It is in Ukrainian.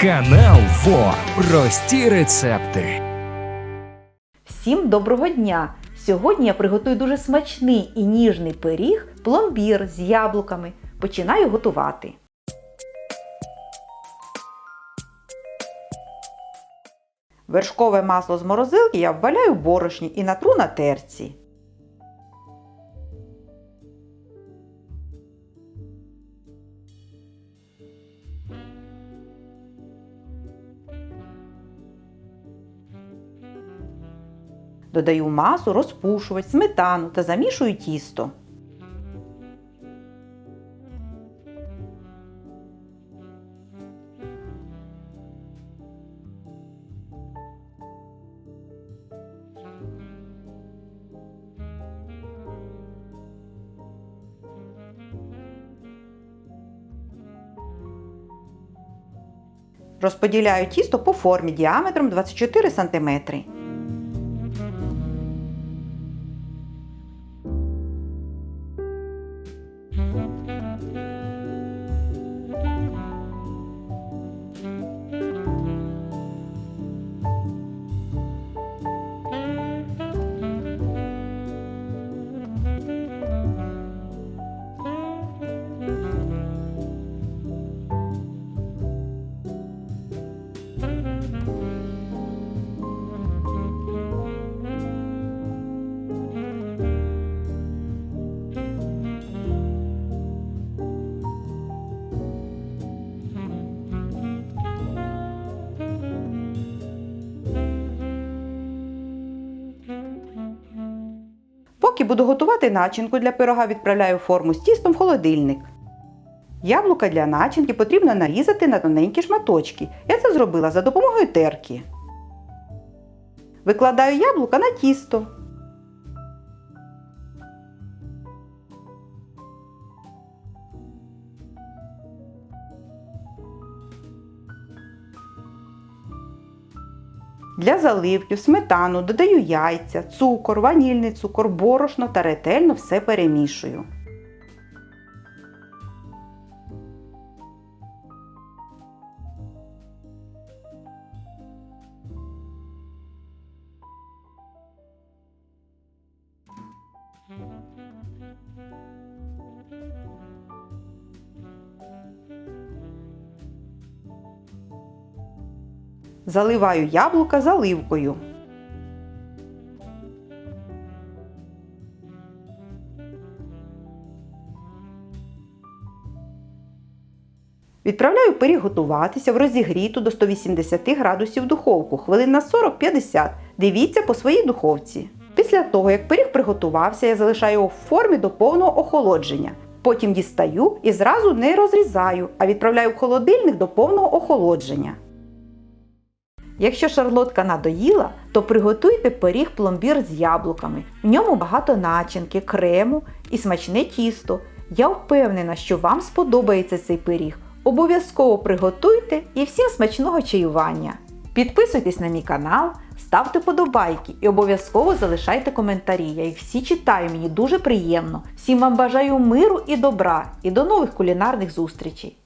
Канал ФО. Прості рецепти. Всім доброго дня! Сьогодні я приготую дуже смачний і ніжний пиріг пломбір з яблуками. Починаю готувати. Вершкове масло з морозилки я вваляю в борошні і натру на терці. Додаю масу, розпушувач, сметану та замішую тісто. Розподіляю тісто по формі діаметром 24 см. Поки буду готувати начинку для пирога, відправляю форму з тістом в холодильник. Яблука для начинки потрібно нарізати на тоненькі шматочки. Я це зробила за допомогою терки. Викладаю яблука на тісто. Для заливки в сметану додаю яйця, цукор, ванільний цукор, борошно та ретельно все перемішую. Заливаю яблука заливкою. Відправляю пиріг готуватися в розігріту до 180 градусів духовку хвилин на 40-50. Дивіться по своїй духовці. Після того, як пиріг приготувався, я залишаю його в формі до повного охолодження. Потім дістаю і зразу не розрізаю, а відправляю в холодильник до повного охолодження. Якщо шарлотка надоїла, то приготуйте пиріг пломбір з яблуками. В ньому багато начинки, крему і смачне тісто. Я впевнена, що вам сподобається цей пиріг. Обов'язково приготуйте і всім смачного чаювання. Підписуйтесь на мій канал, ставте подобайки і обов'язково залишайте коментарі. Я їх всі читаю, мені дуже приємно. Всім вам бажаю миру і добра і до нових кулінарних зустрічей!